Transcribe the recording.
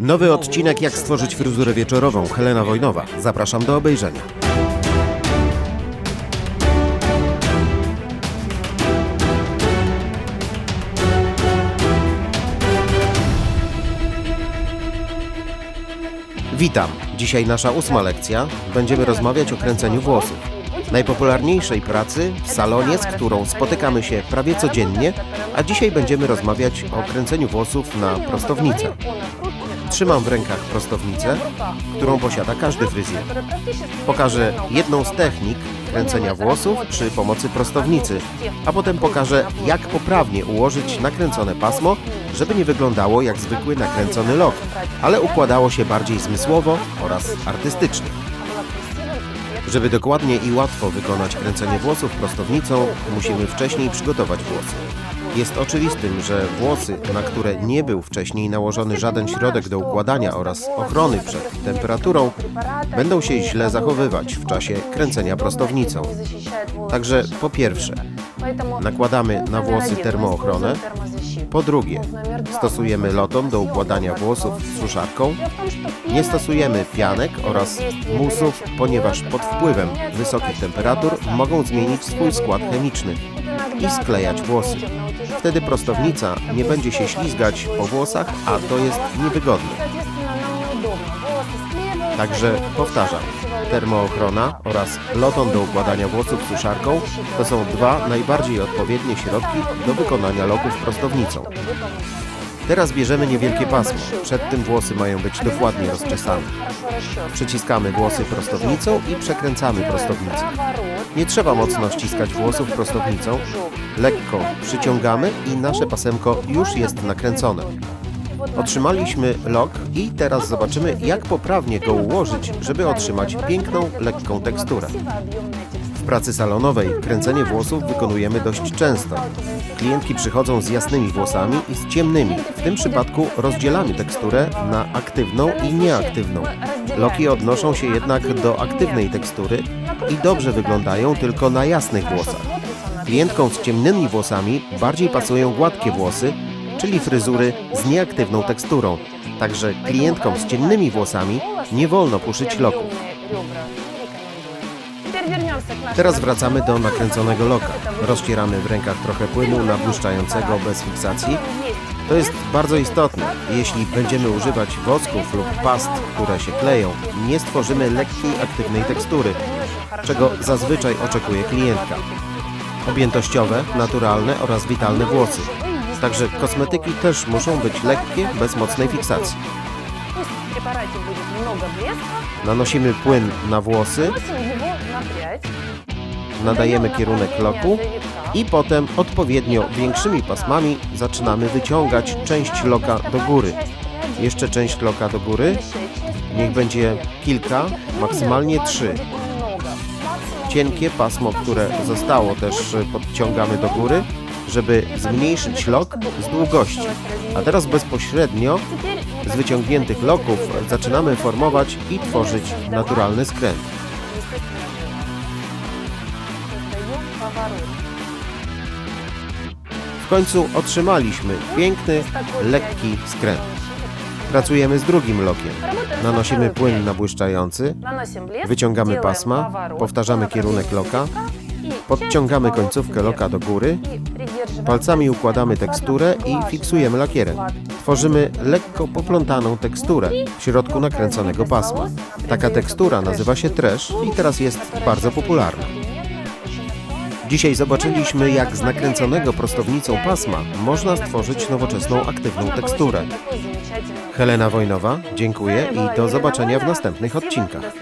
Nowy odcinek Jak stworzyć fryzurę wieczorową. Helena Wojnowa. Zapraszam do obejrzenia. Witam. Dzisiaj nasza ósma lekcja. Będziemy rozmawiać o kręceniu włosów. Najpopularniejszej pracy w salonie, z którą spotykamy się prawie codziennie, a dzisiaj będziemy rozmawiać o kręceniu włosów na prostownicę. Trzymam w rękach prostownicę, którą posiada każdy fryzjer. Pokażę jedną z technik kręcenia włosów przy pomocy prostownicy, a potem pokażę, jak poprawnie ułożyć nakręcone pasmo, żeby nie wyglądało jak zwykły nakręcony lok, ale układało się bardziej zmysłowo oraz artystycznie. Żeby dokładnie i łatwo wykonać kręcenie włosów prostownicą, musimy wcześniej przygotować włosy. Jest oczywistym, że włosy, na które nie był wcześniej nałożony żaden środek do układania oraz ochrony przed temperaturą, będą się źle zachowywać w czasie kręcenia prostownicą. Także po pierwsze, nakładamy na włosy termoochronę. Po drugie, stosujemy loton do układania włosów z suszarką. Nie stosujemy pianek oraz musów, ponieważ pod wpływem wysokich temperatur mogą zmienić swój skład chemiczny i sklejać włosy. Wtedy prostownica nie będzie się ślizgać po włosach, a to jest niewygodne. Także powtarzam, termoochrona oraz loton do układania włosów suszarką to są dwa najbardziej odpowiednie środki do wykonania loków prostownicą. Teraz bierzemy niewielkie pasmo. Przed tym włosy mają być dokładnie rozczesane. Przyciskamy włosy prostownicą i przekręcamy prostownicę. Nie trzeba mocno ściskać włosów prostownicą. Lekko przyciągamy i nasze pasemko już jest nakręcone. Otrzymaliśmy lok i teraz zobaczymy, jak poprawnie go ułożyć, żeby otrzymać piękną, lekką teksturę. W pracy salonowej kręcenie włosów wykonujemy dość często. Klientki przychodzą z jasnymi włosami i z ciemnymi. W tym przypadku rozdzielamy teksturę na aktywną i nieaktywną. Loki odnoszą się jednak do aktywnej tekstury i dobrze wyglądają tylko na jasnych włosach. Klientkom z ciemnymi włosami bardziej pasują gładkie włosy, czyli fryzury z nieaktywną teksturą. Także klientkom z ciemnymi włosami nie wolno puszyć loków. Teraz wracamy do nakręconego loka. Rozcieramy w rękach trochę płynu nawłuszczającego bez fiksacji. To jest bardzo istotne. Jeśli będziemy używać wosków lub past, które się kleją, nie stworzymy lekkiej, aktywnej tekstury, czego zazwyczaj oczekuje klientka. Objętościowe, naturalne oraz witalne włosy. Także kosmetyki też muszą być lekkie, bez mocnej fiksacji. Nanosimy płyn na włosy Nadajemy kierunek loku i potem odpowiednio większymi pasmami zaczynamy wyciągać część loka do góry. Jeszcze część loka do góry. Niech będzie kilka, maksymalnie trzy. Cienkie pasmo, które zostało też podciągamy do góry, żeby zmniejszyć lok z długości. A teraz bezpośrednio z wyciągniętych loków zaczynamy formować i tworzyć naturalny skręt. W końcu otrzymaliśmy piękny, lekki skręt. Pracujemy z drugim lokiem. Nanosimy płyn nabłyszczający, wyciągamy pasma, powtarzamy kierunek loka, podciągamy końcówkę loka do góry, palcami układamy teksturę i fiksujemy lakierem. Tworzymy lekko poplątaną teksturę w środku nakręconego pasma. Taka tekstura nazywa się trash i teraz jest bardzo popularna. Dzisiaj zobaczyliśmy, jak z nakręconego prostownicą pasma można stworzyć nowoczesną, aktywną teksturę. Helena Wojnowa, dziękuję i do zobaczenia w następnych odcinkach.